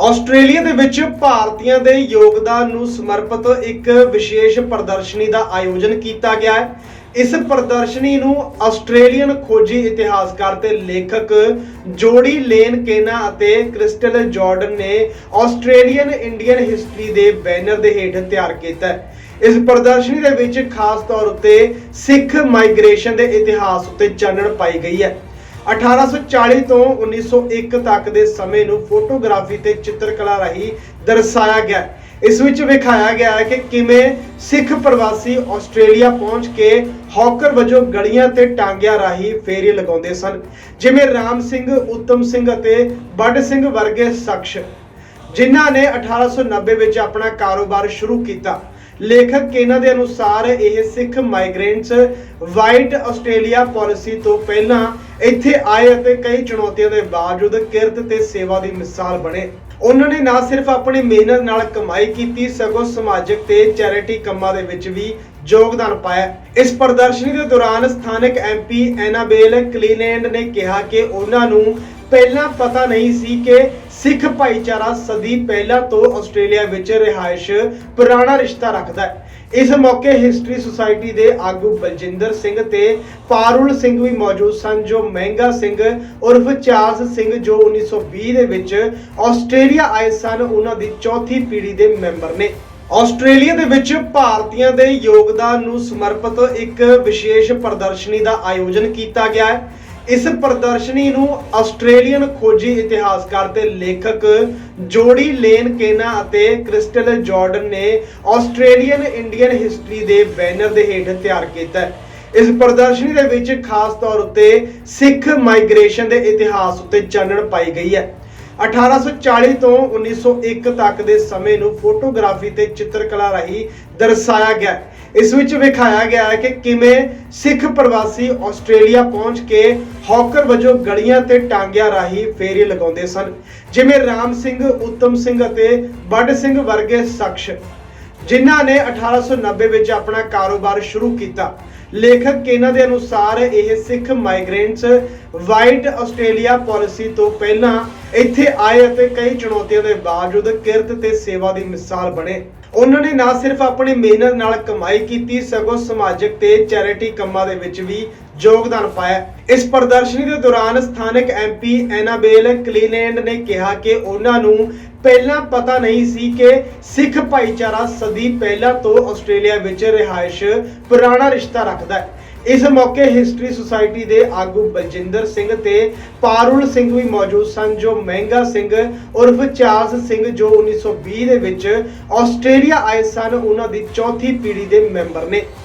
Australia ਦੇ ਵਿੱਚ ਭਾਰਤੀਆਂ ਦੇ ਯੋਗਦਾਨ ਨੂੰ ਸਮਰਪਿਤ ਇੱਕ ਵਿਸ਼ੇਸ਼ ਪ੍ਰਦਰਸ਼ਨੀ ਦਾ ਆਯੋਜਨ ਕੀਤਾ ਗਿਆ ਹੈ। ਇਸ ਪ੍ਰਦਰਸ਼ਨੀ ਨੂੰ ਆਸਟ੍ਰੇਲੀਅਨ ਖੋਜੀ ਇਤਿਹਾਸਕਾਰ ਤੇ ਲੇਖਕ ਜੋੜੀ ਲੇਨ ਕੇਨਾ ਅਤੇ ਕ੍ਰਿਸਟਲ ਜਾਰਡਨ ਨੇ ਆਸਟ੍ਰੇਲੀਅਨ ਇੰਡੀਅਨ ਹਿਸਟਰੀ ਦੇ ਬੈਨਰ ਦੇ ਹੇਠ ਤਿਆਰ ਕੀਤਾ ਹੈ। ਇਸ ਪ੍ਰਦਰਸ਼ਨੀ ਦੇ ਵਿੱਚ ਖਾਸ ਤੌਰ ਉੱਤੇ ਸਿੱਖ ਮਾਈਗ੍ਰੇਸ਼ਨ ਦੇ ਇਤਿਹਾਸ ਉੱਤੇ ਚਾਨਣ ਪਾਈ ਗਈ ਹੈ। 1840 ਤੋਂ 1901 ਤੱਕ ਦੇ ਸਮੇਂ ਨੂੰ ਫੋਟੋਗ੍ਰਾਫੀ ਤੇ ਚਿੱਤਰਕਲਾ ਰਾਹੀਂ ਦਰਸਾਇਆ ਗਿਆ। ਇਸ ਵਿੱਚ ਵਿਖਾਇਆ ਗਿਆ ਹੈ ਕਿ ਕਿਵੇਂ ਸਿੱਖ ਪ੍ਰਵਾਸੀ ਆਸਟ੍ਰੇਲੀਆ ਪਹੁੰਚ ਕੇ ਹੌਕਰ ਵਜੋਂ ਗਲੀਆਂ ਤੇ ਟਾਂਗਿਆਂ ਰਾਹੀਂ ਫੇਰੇ ਲਗਾਉਂਦੇ ਸਨ, ਜਿਵੇਂ ਰਾਮ ਸਿੰਘ, ਉੱਤਮ ਸਿੰਘ ਅਤੇ ਬੱਡ ਸਿੰਘ ਵਰਗੇ ਸ਼ਖਸ, ਜਿਨ੍ਹਾਂ ਨੇ 1890 ਵਿੱਚ ਆਪਣਾ ਕਾਰੋਬਾਰ ਸ਼ੁਰੂ ਕੀਤਾ। ਲੇਖਕ ਇਹਨਾਂ ਦੇ ਅਨੁਸਾਰ ਇਹ Sikh migrants white Australia policy ਤੋਂ ਪਹਿਲਾਂ ਇੱਥੇ ਆਏ ਅਤੇ ਕਈ ਚੁਣੌਤੀਆਂ ਦੇ ਬਾਵਜੂਦ ਕਿਰਤ ਤੇ ਸੇਵਾ ਦੀ ਮਿਸਾਲ ਬਣੇ। ਉਹਨਾਂ ਨੇ ਨਾ ਸਿਰਫ ਆਪਣੀ ਮਿਹਨਤ ਨਾਲ ਕਮਾਈ ਕੀਤੀ, ਸਗੋਂ ਸਮਾਜਿਕ ਤੇ ਚੈਰਿਟੀ ਕੰਮਾਂ ਦੇ ਵਿੱਚ ਵੀ ਯੋਗਦਾਨ ਪਾਇਆ। ਇਸ ਪ੍ਰਦਰਸ਼ਨੀ ਦੇ ਦੌਰਾਨ ਸਥਾਨਕ ਐਮਪੀ ਐਨਾਬੇਲ ਕਲੀਲੈਂਡ ਨੇ ਕਿਹਾ ਕਿ ਉਹਨਾਂ ਨੂੰ ਪਹਿਲਾਂ ਪਤਾ ਨਹੀਂ ਸੀ ਕਿ ਸਿੱਖ ਭਾਈਚਾਰਾ ਸਦੀ ਪਹਿਲਾਂ ਤੋਂ ਆਸਟ੍ਰੇਲੀਆ ਵਿੱਚ ਰਿਹਾਇਸ਼ ਪੁਰਾਣਾ ਰਿਸ਼ਤਾ ਰੱਖਦਾ ਹੈ। ਇਸ ਮੌਕੇ ਹਿਸਟਰੀ ਸੁਸਾਇਟੀ ਦੇ ਆਗੂ ਬਲਜਿੰਦਰ ਸਿੰਘ ਤੇ ਪਾਰੁਲ ਸਿੰਘ ਵੀ ਮੌਜੂਦ ਸਨ, ਜੋ ਮਹਿੰਗਾ ਸਿੰਘ ਉਰਫ ਚਾਰਲਸ ਸਿੰਘ ਜੋ 1920 ਦੇ ਵਿੱਚ ਆਸਟ੍ਰੇਲੀਆ ਆਏ ਸਨ, ਉਹਨਾਂ ਦੀ ਚੌਥੀ ਪੀੜ੍ਹੀ ਦੇ ਮੈਂਬਰ ਨੇ। ਆਸਟ੍ਰੇਲੀਆ ਦੇ ਵਿੱਚ ਭਾਰਤੀਆਂ ਦੇ ਯੋਗਦਾਨ ਨੂੰ ਸਮਰਪਿਤ ਇੱਕ ਵਿਸ਼ੇਸ਼ ਪ੍ਰਦਰਸ਼ਨੀ ਦਾ ਆਯੋਜਨ ਕੀਤਾ ਗਿਆ ਹੈ। ਇਸ ਪ੍ਰਦਰਸ਼ਨੀ ਨੂੰ ਆਸਟ੍ਰੇਲੀਅਨ ਖੋਜੀ ਇਤਿਹਾਸਕਾਰ ਤੇ ਲੇਖਕ ਜੋੜੀ ਲੇਨ ਕੇਨਾ ਅਤੇ ਕ੍ਰਿਸਟਲ ਜਾਰਡਨ ਨੇ ਆਸਟ੍ਰੇਲੀਅਨ ਇੰਡੀਅਨ ਹਿਸਟਰੀ ਦੇ ਬੈਨਰ ਦੇ ਹੇਠ ਤਿਆਰ ਕੀਤਾ ਹੈ। ਇਸ ਪ੍ਰਦਰਸ਼ਨੀ ਦੇ ਵਿੱਚ ਖਾਸ ਤੌਰ ਉੱਤੇ ਸਿੱਖ ਮਾਈਗ੍ਰੇਸ਼ਨ ਦੇ ਇਤਿਹਾਸ ਉੱਤੇ ਚਾਨਣ ਪਾਈ ਗਈ ਹੈ। 1840 ਤੋਂ 1901 ਤੱਕ ਦੇ ਸਮੇਂ ਨੂੰ ਫੋਟੋਗ੍ਰਾਫੀ ਤੇ ਚਿੱਤਰਕਲਾ ਰਾਹੀਂ ਦਰਸਾਇਆ ਗਿਆ। ਇਸ ਵਿੱਚ ਵਿਖਾਇਆ ਗਿਆ ਹੈ ਕਿ ਕਿਵੇਂ ਸਿੱਖ ਪ੍ਰਵਾਸੀ ਆਸਟ੍ਰੇਲੀਆ ਪਹੁੰਚ ਕੇ ਹੌਕਰ ਵਜੋਂ ਗਲੀਆਂ ਤੇ ਟਾਂਗਿਆਂ ਰਾਹੀਂ ਫੇਰੀ ਲਗਾਉਂਦੇ ਸਨ, ਜਿਵੇਂ ਰਾਮ ਸਿੰਘ, ਉੱਤਮ ਸਿੰਘ ਅਤੇ ਬੱਡ ਸਿੰਘ ਵਰਗੇ ਸ਼ਖਸ, ਜਿਨ੍ਹਾਂ ਨੇ 1890 ਵਿੱਚ ਆਪਣਾ ਕਾਰੋਬਾਰ ਸ਼ੁਰੂ ਕੀਤਾ। ਲੇਖਕ ਇਹਨਾਂ ਦੇ ਅਨੁਸਾਰ ਇਹ Sikh migrants white Australia policy ਤੋਂ ਪਹਿਲਾਂ ਇੱਥੇ ਆਏ ਅਤੇ ਕਈ ਚੁਣੌਤੀਆਂ ਦੇ ਬਾਵਜੂਦ ਕਿਰਤ ਤੇ ਸੇਵਾ ਦੀ ਮਿਸਾਲ ਬਣੇ। ਉਹਨਾਂ ਨੇ ਨਾ ਸਿਰਫ ਆਪਣੀ ਮਿਹਨਤ ਨਾਲ ਕਮਾਈ ਕੀਤੀ, ਸਗੋਂ ਸਮਾਜਿਕ ਤੇ ਚੈਰਿਟੀ ਕੰਮਾਂ ਦੇ ਵਿੱਚ ਵੀ ਯੋਗਦਾਨ ਪਾਇਆ। ਇਸ ਪ੍ਰਦਰਸ਼ਨੀ ਦੇ ਦੌਰਾਨ ਸਥਾਨਕ ਐਮਪੀ ਐਨਾਬੇਲ ਕਲੀਲੈਂਡ ਨੇ ਕਿਹਾ ਕਿ ਉਹਨਾਂ ਨੂੰ ਪਹਿਲਾਂ ਪਤਾ ਨਹੀਂ ਸੀ ਕਿ ਸਿੱਖ ਭਾਈਚਾਰਾ ਸਦੀ ਪਹਿਲਾਂ ਤੋਂ ਆਸਟ੍ਰੇਲੀਆ ਵਿੱਚ ਰਿਹਾਇਸ਼ ਪੁਰਾਣਾ ਰਿਸ਼ਤਾ ਰੱਖ ਰੱਖਦਾ ਹੈ। ਇਸ ਮੌਕੇ ਹਿਸਟਰੀ ਸੁਸਾਇਟੀ ਦੇ ਆਗੂ ਬਲਜਿੰਦਰ ਸਿੰਘ ਤੇ ਪਾਰੁਲ ਸਿੰਘ ਵੀ ਮੌਜੂਦ ਸਨ, ਜੋ ਮਹਿੰਗਾ ਸਿੰਘ ਉਰਫ ਚਾਰਲਸ ਸਿੰਘ, ਜੋ 1920 ਦੇ ਵਿੱਚ ਆਸਟ੍ਰੇਲੀਆ ਆਏ ਸਨ, ਉਹਨਾਂ ਦੀ ਚੌਥੀ ਪੀੜ੍ਹੀ ਦੇ ਮੈਂਬਰ ਨੇ।